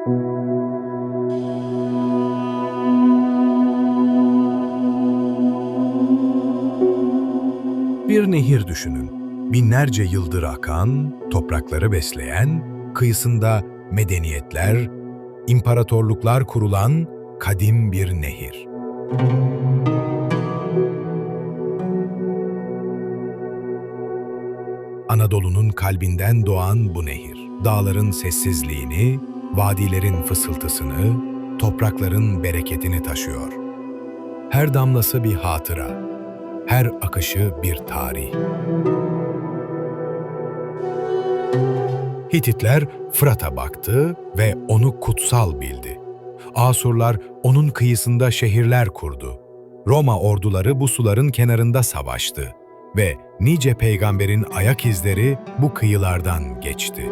Bir nehir düşünün. Binlerce yıldır akan, toprakları besleyen, kıyısında medeniyetler, imparatorluklar kurulan kadim bir nehir. Anadolu'nun kalbinden doğan bu nehir, dağların sessizliğini, vadilerin fısıltısını, toprakların bereketini taşıyor. Her damlası bir hatıra, her akışı bir tarih. Hititler Fırat'a baktı ve onu kutsal bildi. Asurlar onun kıyısında şehirler kurdu. Roma orduları bu suların kenarında savaştı ve nice peygamberin ayak izleri bu kıyılardan geçti.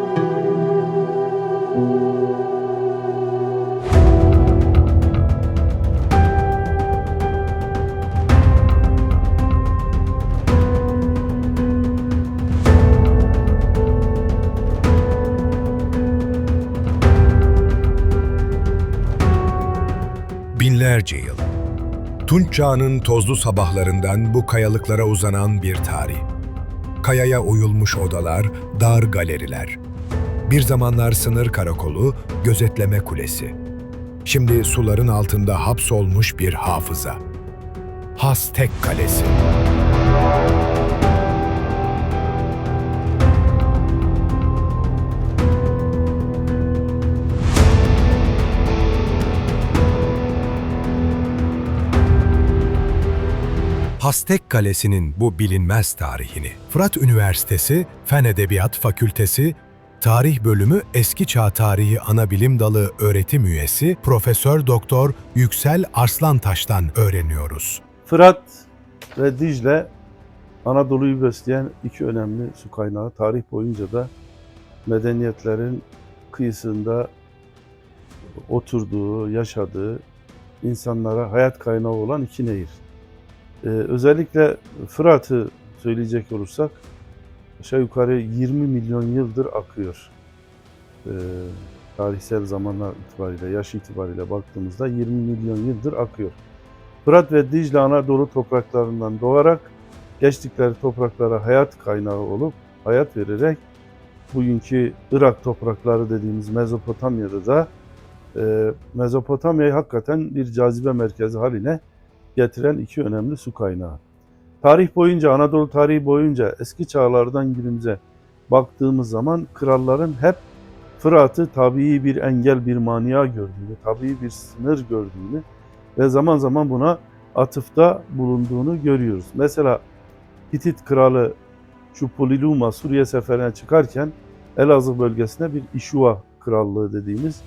Binlerce yıl. Tunç Çağı'nın tozlu sabahlarından bu kayalıklara uzanan bir tarih. Kayaya oyulmuş odalar, dar galeriler. Bir zamanlar sınır karakolu, gözetleme kulesi. Şimdi suların altında hapsolmuş bir hafıza. Hastek Kalesi. Hastek Kalesi'nin bu bilinmez tarihini, Fırat Üniversitesi Fen Edebiyat Fakültesi Tarih Bölümü Eski Çağ Tarihi Anabilim Dalı öğretim üyesi Profesör Doktor Yüksel Arslantaş'tan öğreniyoruz. Fırat ve Dicle Anadolu'yu besleyen iki önemli su kaynağı. Tarih boyunca da medeniyetlerin kıyısında oturduğu, yaşadığı insanlara hayat kaynağı olan iki nehir. Ee, özellikle Fırat'ı söyleyecek olursak aşağı yukarı 20 milyon yıldır akıyor. Ee, tarihsel zamanlar itibariyle, yaş itibariyle baktığımızda 20 milyon yıldır akıyor. Fırat ve Dicle Anadolu topraklarından doğarak geçtikleri topraklara hayat kaynağı olup hayat vererek bugünkü Irak toprakları dediğimiz Mezopotamya'da da e, Mezopotamya'yı hakikaten bir cazibe merkezi haline getiren iki önemli su kaynağı. Tarih boyunca, Anadolu tarihi boyunca eski çağlardan günümüze baktığımız zaman kralların hep Fırat'ı tabii bir engel, bir mania gördüğünü, tabii bir sınır gördüğünü ve zaman zaman buna atıfta bulunduğunu görüyoruz. Mesela Hitit kralı Çupuliluma Suriye seferine çıkarken Elazığ bölgesinde bir İşua krallığı dediğimiz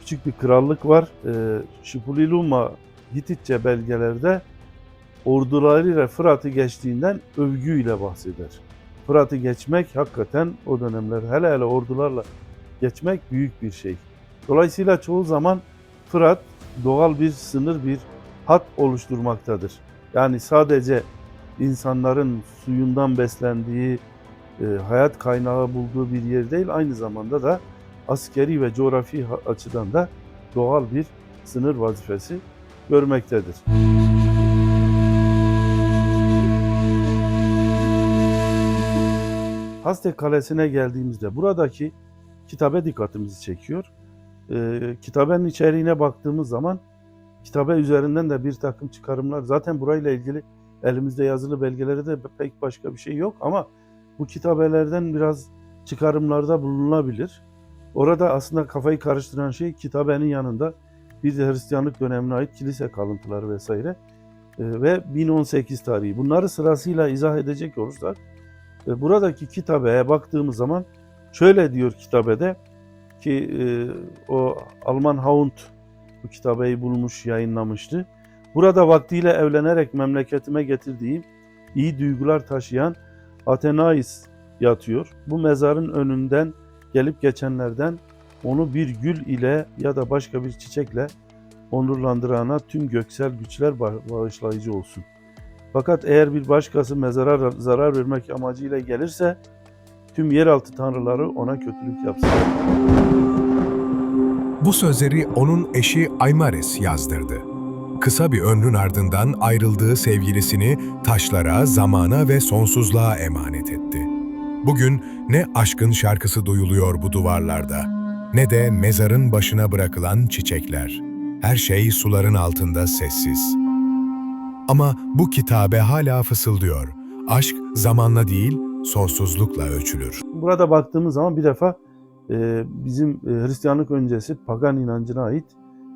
küçük bir krallık var. Ee, Çupuliluma Hititçe belgelerde ordularıyla Fırat'ı geçtiğinden övgüyle bahseder. Fırat'ı geçmek hakikaten o dönemler hele hele ordularla geçmek büyük bir şey. Dolayısıyla çoğu zaman Fırat doğal bir sınır, bir hat oluşturmaktadır. Yani sadece insanların suyundan beslendiği, e, hayat kaynağı bulduğu bir yer değil, aynı zamanda da askeri ve coğrafi açıdan da doğal bir sınır vazifesi görmektedir. Hastek Kalesi'ne geldiğimizde buradaki kitabe dikkatimizi çekiyor. Ee, kitabenin içeriğine baktığımız zaman kitabe üzerinden de bir takım çıkarımlar zaten burayla ilgili elimizde yazılı belgeleri de pek başka bir şey yok ama bu kitabelerden biraz çıkarımlarda bulunabilir. Orada aslında kafayı karıştıran şey kitabenin yanında bir de Hristiyanlık dönemine ait kilise kalıntıları vesaire e, ve 1018 tarihi. Bunları sırasıyla izah edecek olursak e, buradaki kitabeye baktığımız zaman şöyle diyor kitabede ki e, o Alman Haunt bu kitabeyi bulmuş, yayınlamıştı. Burada vaktiyle evlenerek memleketime getirdiğim iyi duygular taşıyan Athenais yatıyor. Bu mezarın önünden gelip geçenlerden onu bir gül ile ya da başka bir çiçekle onurlandırana tüm göksel güçler ba- bağışlayıcı olsun. Fakat eğer bir başkası mezara zarar vermek amacıyla gelirse tüm yeraltı tanrıları ona kötülük yapsın. Bu sözleri onun eşi Aymares yazdırdı. Kısa bir ömrün ardından ayrıldığı sevgilisini taşlara, zamana ve sonsuzluğa emanet etti. Bugün ne aşkın şarkısı duyuluyor bu duvarlarda, ne de mezarın başına bırakılan çiçekler. Her şey suların altında sessiz. Ama bu kitabe hala fısıldıyor. Aşk zamanla değil, sonsuzlukla ölçülür. Burada baktığımız zaman bir defa e, bizim e, Hristiyanlık öncesi pagan inancına ait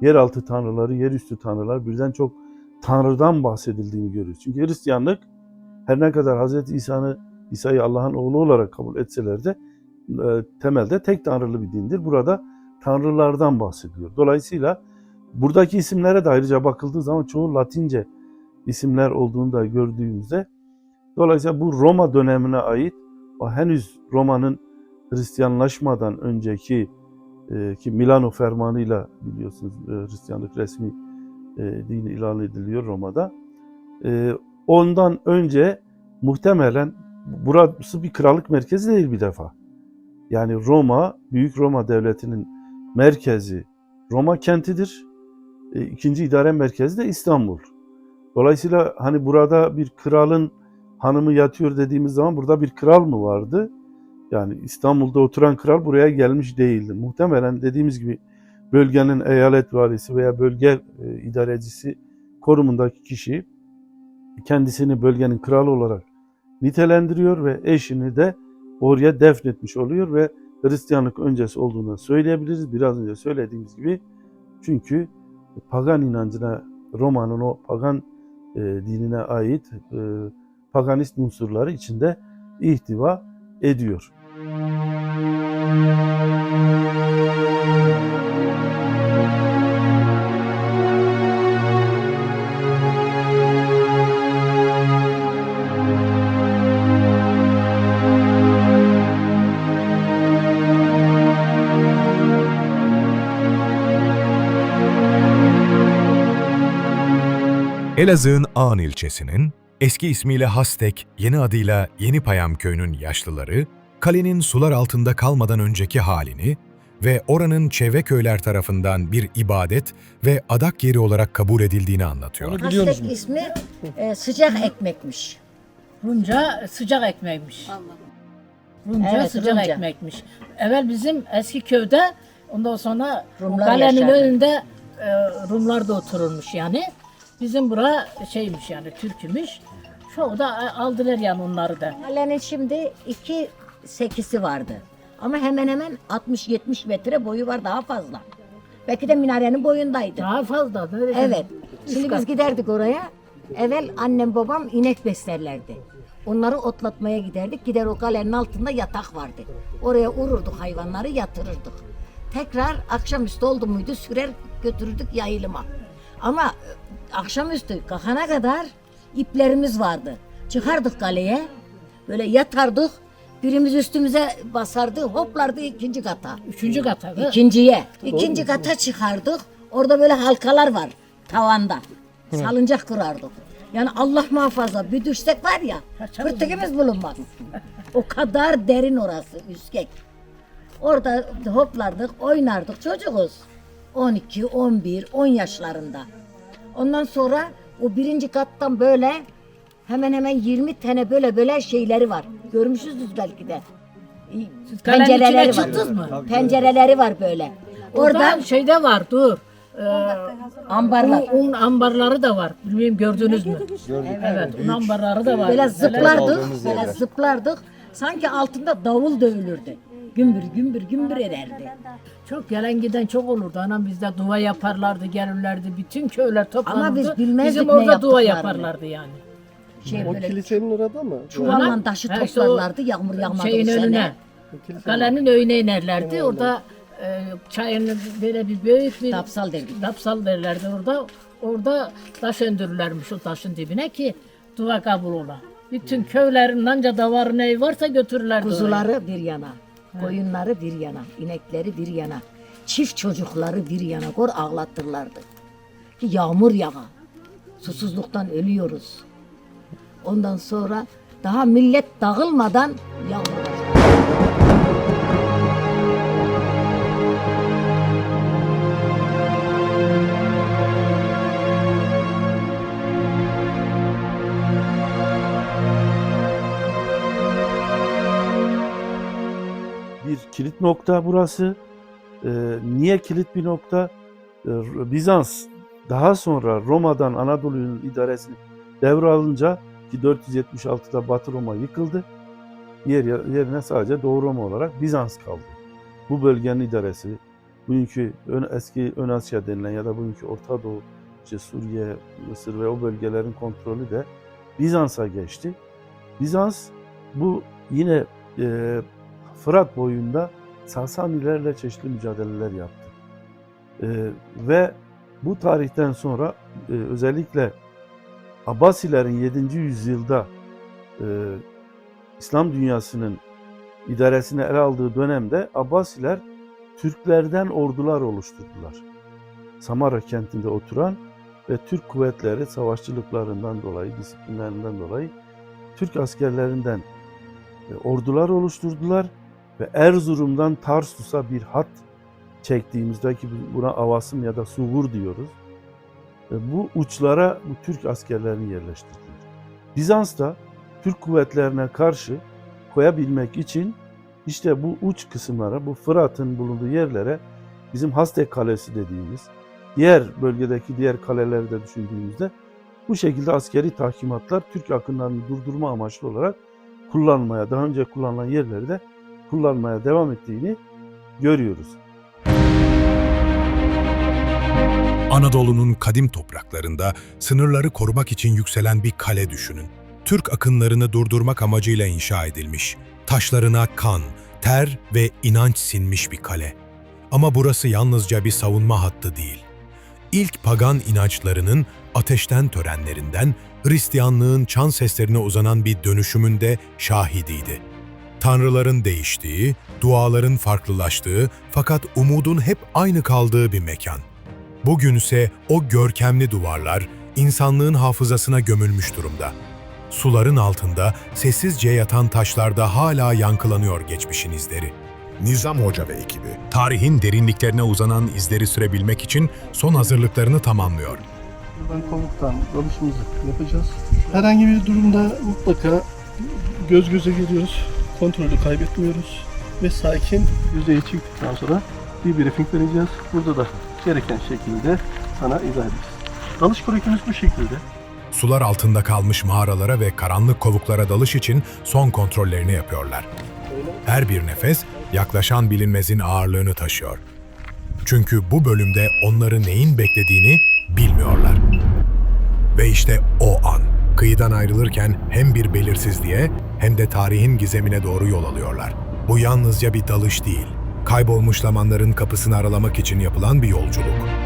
yeraltı tanrıları, yerüstü tanrılar birden çok tanrıdan bahsedildiğini görüyoruz. Çünkü Hristiyanlık her ne kadar Hz. İsa'nı İsa'yı Allah'ın oğlu olarak kabul etseler de temelde tek tanrılı bir dindir. Burada tanrılardan bahsediyor. Dolayısıyla buradaki isimlere de ayrıca bakıldığı zaman çoğu Latince isimler olduğunu da gördüğümüzde dolayısıyla bu Roma dönemine ait o henüz Roma'nın Hristiyanlaşmadan önceki e, ki Milano fermanıyla biliyorsunuz e, Hristiyanlık resmi e, dini ilan ediliyor Roma'da. E, ondan önce muhtemelen burası bir krallık merkezi değil bir defa. Yani Roma, Büyük Roma Devleti'nin merkezi Roma kentidir. E, ikinci idare merkezi de İstanbul. Dolayısıyla hani burada bir kralın hanımı yatıyor dediğimiz zaman burada bir kral mı vardı? Yani İstanbul'da oturan kral buraya gelmiş değildi. Muhtemelen dediğimiz gibi bölgenin eyalet valisi veya bölge e, idarecisi konumundaki kişi kendisini bölgenin kralı olarak nitelendiriyor ve eşini de oraya defnetmiş oluyor ve Hristiyanlık öncesi olduğunu söyleyebiliriz. Biraz önce söylediğimiz gibi çünkü pagan inancına Roma'nın o pagan e, dinine ait e, paganist unsurları içinde ihtiva ediyor. Elazığ'ın Ağan ilçesinin, eski ismiyle Hastek, yeni adıyla Yeni Payam köyünün yaşlıları, kalenin sular altında kalmadan önceki halini ve oranın çevre köyler tarafından bir ibadet ve adak yeri olarak kabul edildiğini anlatıyor. Hastek ismi e, sıcak ekmekmiş. Runca sıcak ekmekmiş. Runca Evet, sıcak Runca. ekmekmiş. Evvel bizim eski köyde ondan sonra Rumlar kalenin yaşardı. önünde e, Rumlar da otururmuş yani. Bizim bura şeymiş yani Türk'ümüş. Çoğu da aldılar yani onları da. Kalenin şimdi iki sekisi vardı. Ama hemen hemen 60-70 metre boyu var daha fazla. Belki de minarenin boyundaydı. Daha fazla. Böyle Evet. Şimdi biz giderdik oraya. Evvel annem babam inek beslerlerdi. Onları otlatmaya giderdik. Gider o kalenin altında yatak vardı. Oraya ururduk hayvanları yatırırdık. Tekrar akşamüstü oldu muydu sürer götürürdük yayılıma. Ama e, akşamüstü kalkana kadar iplerimiz vardı. Çıkardık kaleye. Böyle yatardık. Birimiz üstümüze basardı, hoplardı ikinci kata. Üçüncü kata. da. İkinciye. İkinci kata çıkardık. Orada böyle halkalar var tavanda. Salıncak kurardık. Yani Allah muhafaza bir düşsek var ya fırtıkımız bulunmaz. o kadar derin orası üskek. Orada hoplardık, oynardık çocuğuz. 12, 11, 10 yaşlarında. Ondan sonra o birinci kattan böyle hemen hemen 20 tane böyle böyle şeyleri var. Görmüşsünüz belki de. kalenin Pencereleri içine var. çıktınız mı? Pencereleri var böyle. Orada Orada şeyde var dur. Ee, ambarlar. un, un ambarları da var. Bilmiyorum gördünüz mü? Gördük. Evet, un ambarları da var. Böyle zıplardık, aldığımız böyle yerler. zıplardık. Sanki altında davul dövülürdü. Gümbür gümbür gümbür ederdi. Çok gelen giden çok olurdu. Anam bizde dua yaparlardı, gelirlerdi. Bütün köyler toplanırdı. Ama biz bilmezdik Bizim ne orada dua yaptıklarını. yaparlardı yani. Şey O böyle kilisenin orada mı? çuvalla taşı Ha, işte o toplarlardı yağmur yağmadı Şeyin bu sene. önüne. Kilise Kalenin önüne inerlerdi. Orada e, çayın böyle bir büyük bir Dapsal derdik. dapsal derlerdi orada. Orada taş öndürürlermiş o taşın dibine ki dua kabul ola. Bütün köylerin anca davarı neyi varsa götürürlerdi. oraya. Kuzuları bir yana, koyunları bir yana, inekleri bir yana, çift çocukları bir yana kor ağlattırlardı. Yağmur yağa. Susuzluktan ölüyoruz. Ondan sonra daha millet dağılmadan yağmur kilit nokta burası. Ee, niye kilit bir nokta? Ee, Bizans daha sonra Roma'dan Anadolu'nun idaresini devralınca ki 476'da Batı Roma yıkıldı. Yer, yerine sadece Doğu Roma olarak Bizans kaldı. Bu bölgenin idaresi, bugünkü ön, eski Ön Asya denilen ya da bugünkü Orta Doğu, işte Suriye, Mısır ve o bölgelerin kontrolü de Bizans'a geçti. Bizans bu yine e, Fırat boyunda Sasanilerle çeşitli mücadeleler yaptı. E, ve bu tarihten sonra e, özellikle Abbasilerin 7. yüzyılda e, İslam dünyasının idaresini ele aldığı dönemde Abbasiler Türklerden ordular oluşturdular. Samara kentinde oturan ve Türk kuvvetleri savaşçılıklarından dolayı, disiplinlerinden dolayı Türk askerlerinden e, ordular oluşturdular ve Erzurum'dan Tarsus'a bir hat çektiğimizde ki buna Avasım ya da Sugur diyoruz. Bu uçlara bu Türk askerlerini yerleştirdiler. Bizans da Türk kuvvetlerine karşı koyabilmek için işte bu uç kısımlara, bu Fırat'ın bulunduğu yerlere bizim Hastek Kalesi dediğimiz, diğer bölgedeki diğer kaleleri de düşündüğümüzde bu şekilde askeri tahkimatlar Türk akınlarını durdurma amaçlı olarak kullanmaya, daha önce kullanılan yerleri de kullanmaya devam ettiğini görüyoruz. Anadolu'nun kadim topraklarında sınırları korumak için yükselen bir kale düşünün. Türk akınlarını durdurmak amacıyla inşa edilmiş. Taşlarına kan, ter ve inanç sinmiş bir kale. Ama burası yalnızca bir savunma hattı değil. İlk pagan inançlarının ateşten törenlerinden Hristiyanlığın çan seslerine uzanan bir dönüşümünde şahidiydi. Tanrıların değiştiği, duaların farklılaştığı fakat umudun hep aynı kaldığı bir mekan. Bugünse o görkemli duvarlar insanlığın hafızasına gömülmüş durumda. Suların altında sessizce yatan taşlarda hala yankılanıyor geçmişin izleri. Nizam Hoca ve ekibi, tarihin derinliklerine uzanan izleri sürebilmek için son hazırlıklarını tamamlıyor. Buradan komutan dalışımızı yapacağız. Herhangi bir durumda mutlaka göz göze geliyoruz. Kontrolü kaybetmiyoruz. Ve sakin yüzeye çıktıktan sonra bir briefing vereceğiz. Burada da gereken şekilde sana izah edeceğiz. Dalış kurekimiz bu şekilde. Sular altında kalmış mağaralara ve karanlık kovuklara dalış için son kontrollerini yapıyorlar. Her bir nefes yaklaşan bilinmezin ağırlığını taşıyor. Çünkü bu bölümde onları neyin beklediğini bilmiyorlar. Ve işte o an kıyıdan ayrılırken hem bir belirsizliğe hem de tarihin gizemine doğru yol alıyorlar. Bu yalnızca bir dalış değil, kaybolmuş zamanların kapısını aralamak için yapılan bir yolculuk.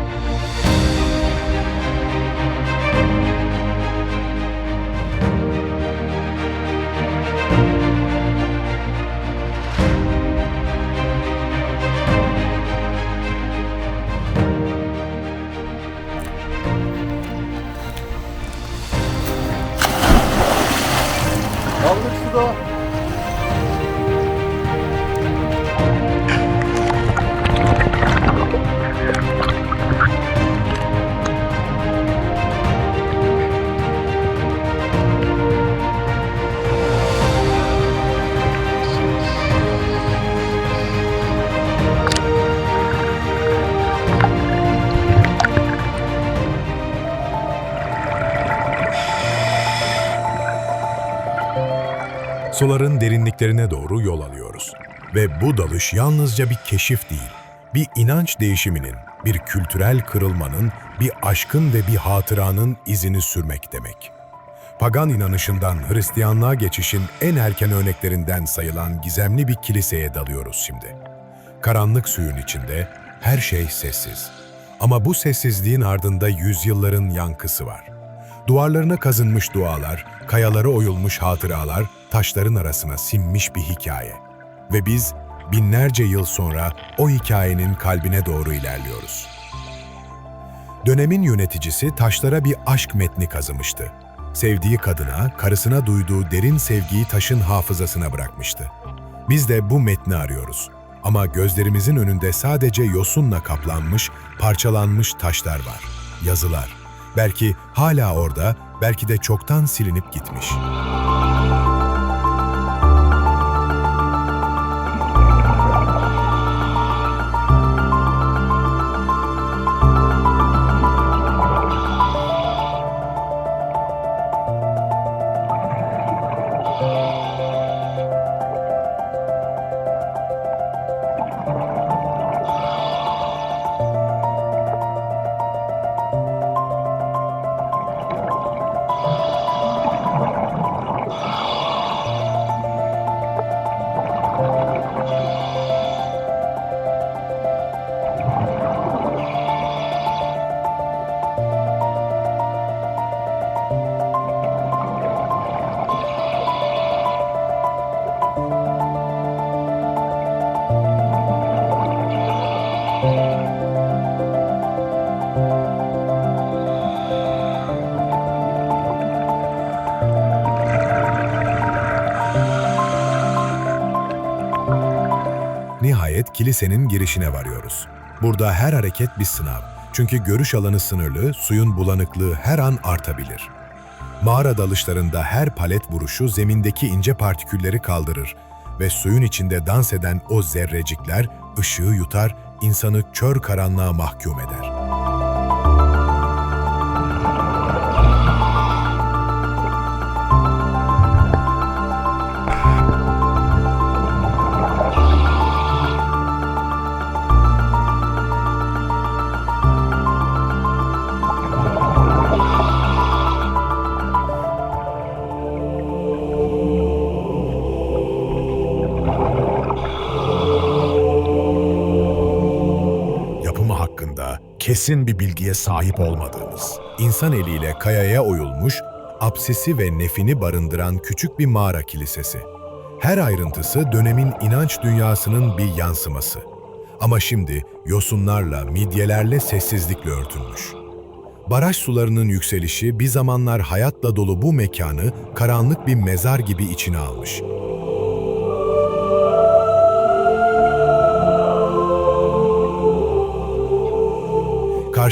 Suların derinliklerine doğru yol alıyoruz. Ve bu dalış yalnızca bir keşif değil, bir inanç değişiminin, bir kültürel kırılmanın, bir aşkın ve bir hatıranın izini sürmek demek. Pagan inanışından Hristiyanlığa geçişin en erken örneklerinden sayılan gizemli bir kiliseye dalıyoruz şimdi. Karanlık suyun içinde her şey sessiz. Ama bu sessizliğin ardında yüzyılların yankısı var. Duvarlarına kazınmış dualar, kayalara oyulmuş hatıralar, taşların arasına sinmiş bir hikaye. Ve biz binlerce yıl sonra o hikayenin kalbine doğru ilerliyoruz. Dönemin yöneticisi taşlara bir aşk metni kazımıştı. Sevdiği kadına, karısına duyduğu derin sevgiyi taşın hafızasına bırakmıştı. Biz de bu metni arıyoruz. Ama gözlerimizin önünde sadece yosunla kaplanmış, parçalanmış taşlar var. Yazılar. Belki hala orada, belki de çoktan silinip gitmiş. Kilisenin girişine varıyoruz. Burada her hareket bir sınav. Çünkü görüş alanı sınırlı, suyun bulanıklığı her an artabilir. Mağara dalışlarında her palet vuruşu zemindeki ince partikülleri kaldırır ve suyun içinde dans eden o zerrecikler ışığı yutar, insanı kör karanlığa mahkum eder. Kesin bir bilgiye sahip olmadığımız, insan eliyle kayaya oyulmuş, apsisi ve nefini barındıran küçük bir mağara kilisesi. Her ayrıntısı dönemin inanç dünyasının bir yansıması. Ama şimdi yosunlarla, midyelerle sessizlikle örtülmüş. Baraj sularının yükselişi bir zamanlar hayatla dolu bu mekanı karanlık bir mezar gibi içine almış.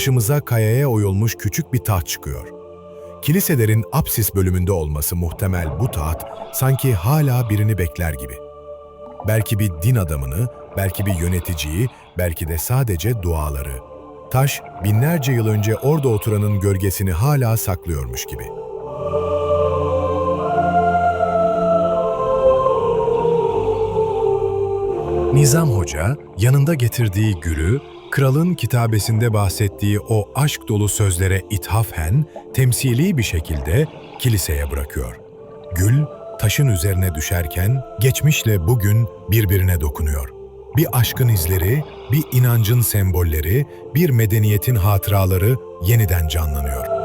Karşımıza kayaya oyulmuş küçük bir taht çıkıyor. Kiliselerin apsis bölümünde olması muhtemel bu taht sanki hala birini bekler gibi. Belki bir din adamını, belki bir yöneticiyi, belki de sadece duaları. Taş binlerce yıl önce orada oturanın gölgesini hala saklıyormuş gibi. Nizam Hoca yanında getirdiği gülü, kralın kitabesinde bahsettiği o aşk dolu sözlere ithafen, temsili bir şekilde kiliseye bırakıyor. Gül, taşın üzerine düşerken geçmişle bugün birbirine dokunuyor. Bir aşkın izleri, bir inancın sembolleri, bir medeniyetin hatıraları yeniden canlanıyor.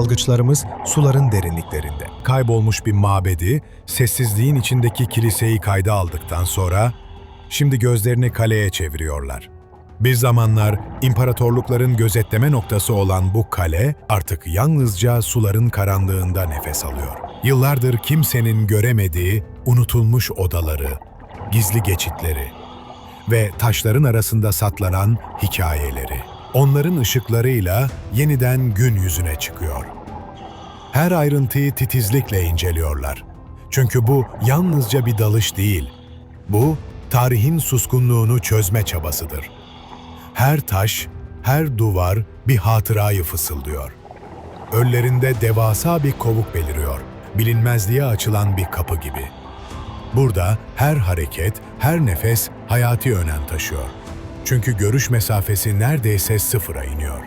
Dalgıçlarımız suların derinliklerinde kaybolmuş bir mabedi, sessizliğin içindeki kiliseyi kayda aldıktan sonra şimdi gözlerini kaleye çeviriyorlar. Bir zamanlar imparatorlukların gözetleme noktası olan bu kale artık yalnızca suların karanlığında nefes alıyor. Yıllardır kimsenin göremediği unutulmuş odaları, gizli geçitleri ve taşların arasında saklanan hikayeleri. Onların ışıklarıyla yeniden gün yüzüne çıkıyor. Her ayrıntıyı titizlikle inceliyorlar. Çünkü bu yalnızca bir dalış değil. Bu tarihin suskunluğunu çözme çabasıdır. Her taş, her duvar bir hatırayı fısıldıyor. Öllerinde devasa bir kovuk beliriyor. Bilinmezliğe açılan bir kapı gibi. Burada her hareket, her nefes hayati önem taşıyor. Çünkü görüş mesafesi neredeyse sıfıra iniyor.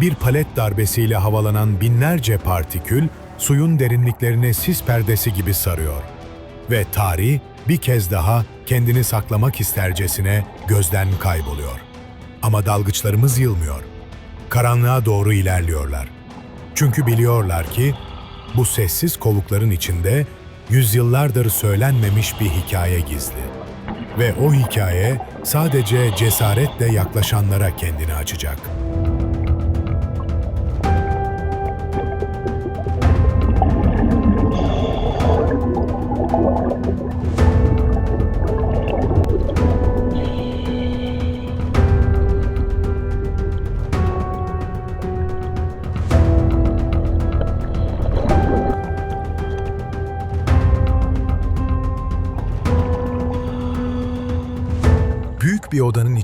Bir palet darbesiyle havalanan binlerce partikül suyun derinliklerine sis perdesi gibi sarıyor. Ve tarih bir kez daha kendini saklamak istercesine gözden kayboluyor. Ama dalgıçlarımız yılmıyor. Karanlığa doğru ilerliyorlar. Çünkü biliyorlar ki bu sessiz kovukların içinde yüzyıllardır söylenmemiş bir hikaye gizli. Ve o hikaye sadece cesaretle yaklaşanlara kendini açacak.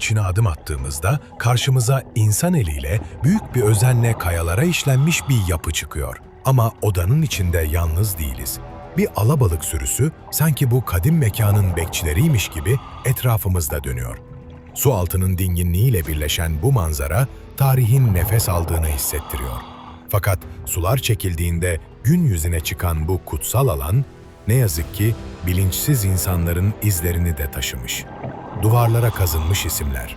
İçine adım attığımızda karşımıza insan eliyle büyük bir özenle kayalara işlenmiş bir yapı çıkıyor. Ama odanın içinde yalnız değiliz. Bir alabalık sürüsü sanki bu kadim mekanın bekçileriymiş gibi etrafımızda dönüyor. Su altının dinginliğiyle birleşen bu manzara tarihin nefes aldığını hissettiriyor. Fakat sular çekildiğinde gün yüzüne çıkan bu kutsal alan ne yazık ki bilinçsiz insanların izlerini de taşımış. Duvarlara kazınmış isimler.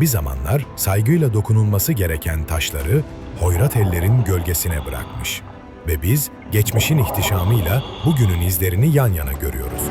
Bir zamanlar saygıyla dokunulması gereken taşları hoyrat ellerin gölgesine bırakmış. Ve biz geçmişin ihtişamıyla bugünün izlerini yan yana görüyoruz.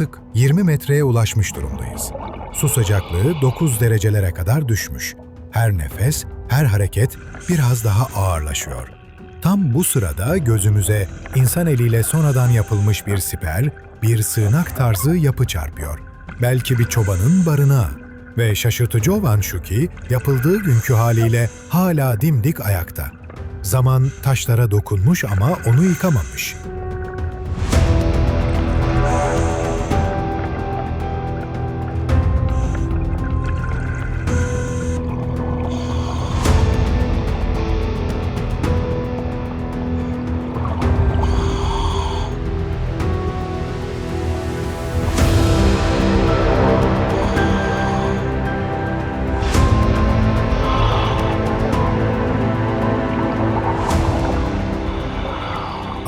Artık 20 metreye ulaşmış durumdayız. Su sıcaklığı 9 derecelere kadar düşmüş. Her nefes, her hareket biraz daha ağırlaşıyor. Tam bu sırada gözümüze insan eliyle sonradan yapılmış bir siper, bir sığınak tarzı yapı çarpıyor. Belki bir çobanın barınağı. Ve şaşırtıcı olan şu ki yapıldığı günkü haliyle hala dimdik ayakta. Zaman taşlara dokunmuş ama onu yıkamamış.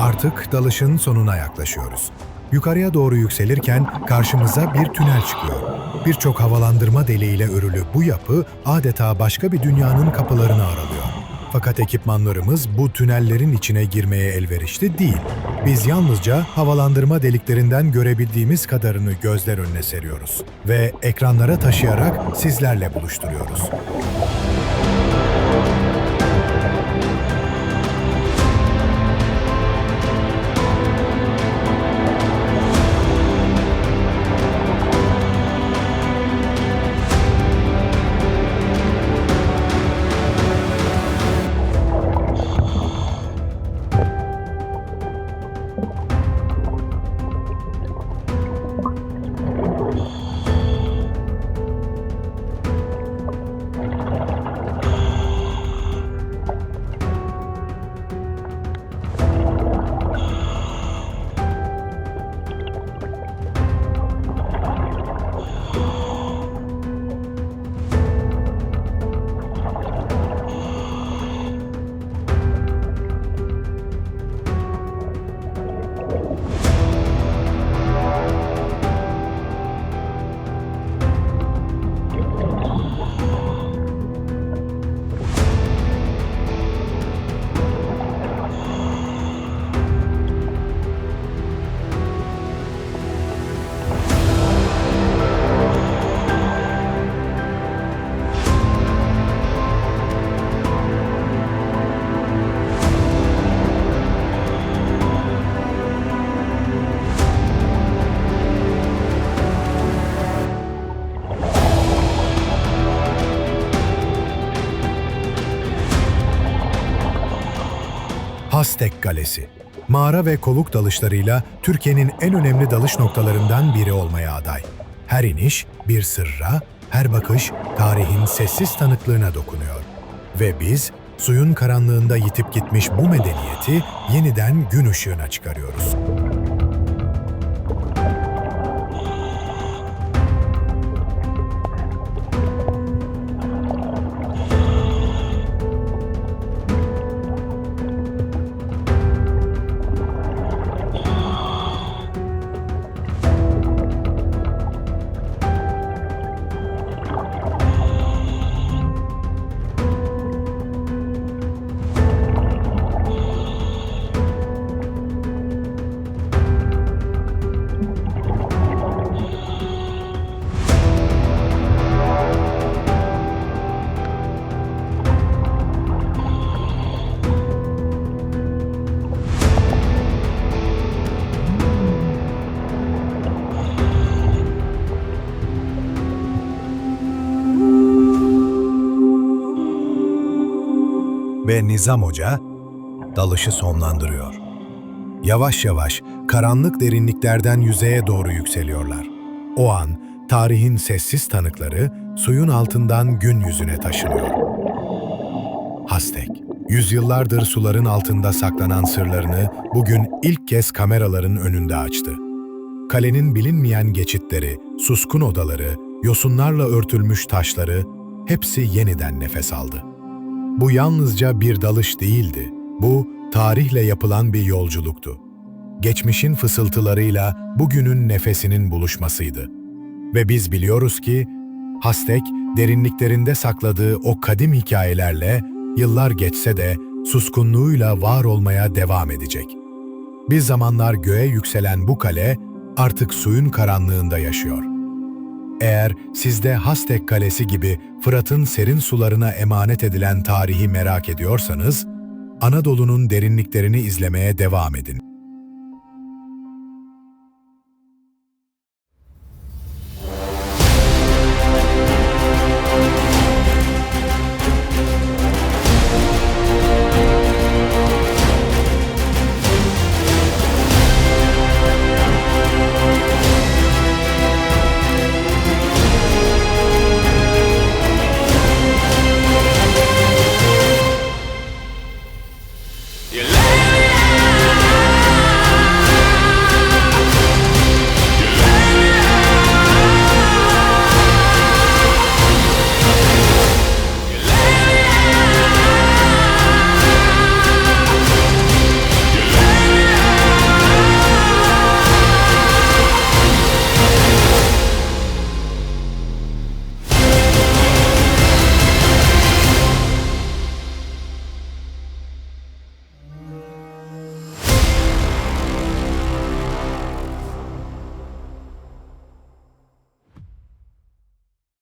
Artık dalışın sonuna yaklaşıyoruz. Yukarıya doğru yükselirken karşımıza bir tünel çıkıyor. Birçok havalandırma deliğiyle örülü bu yapı adeta başka bir dünyanın kapılarını aralıyor. Fakat ekipmanlarımız bu tünellerin içine girmeye elverişli değil. Biz yalnızca havalandırma deliklerinden görebildiğimiz kadarını gözler önüne seriyoruz ve ekranlara taşıyarak sizlerle buluşturuyoruz. Hastek Kalesi. Mağara ve kovuk dalışlarıyla Türkiye'nin en önemli dalış noktalarından biri olmaya aday. Her iniş bir sırra, her bakış tarihin sessiz tanıklığına dokunuyor. Ve biz suyun karanlığında yitip gitmiş bu medeniyeti yeniden gün ışığına çıkarıyoruz. Ve Nizam Hoca dalışı sonlandırıyor. Yavaş yavaş karanlık derinliklerden yüzeye doğru yükseliyorlar. O an tarihin sessiz tanıkları suyun altından gün yüzüne taşınıyor. Hastek, yüzyıllardır suların altında saklanan sırlarını bugün ilk kez kameraların önünde açtı. Kalenin bilinmeyen geçitleri, suskun odaları, yosunlarla örtülmüş taşları hepsi yeniden nefes aldı. Bu yalnızca bir dalış değildi. Bu tarihle yapılan bir yolculuktu. Geçmişin fısıltılarıyla bugünün nefesinin buluşmasıydı. Ve biz biliyoruz ki Hastek derinliklerinde sakladığı o kadim hikayelerle yıllar geçse de suskunluğuyla var olmaya devam edecek. Bir zamanlar göğe yükselen bu kale artık suyun karanlığında yaşıyor. Eğer siz de Hastek Kalesi gibi Fırat'ın serin sularına emanet edilen tarihi merak ediyorsanız, Anadolu'nun derinliklerini izlemeye devam edin.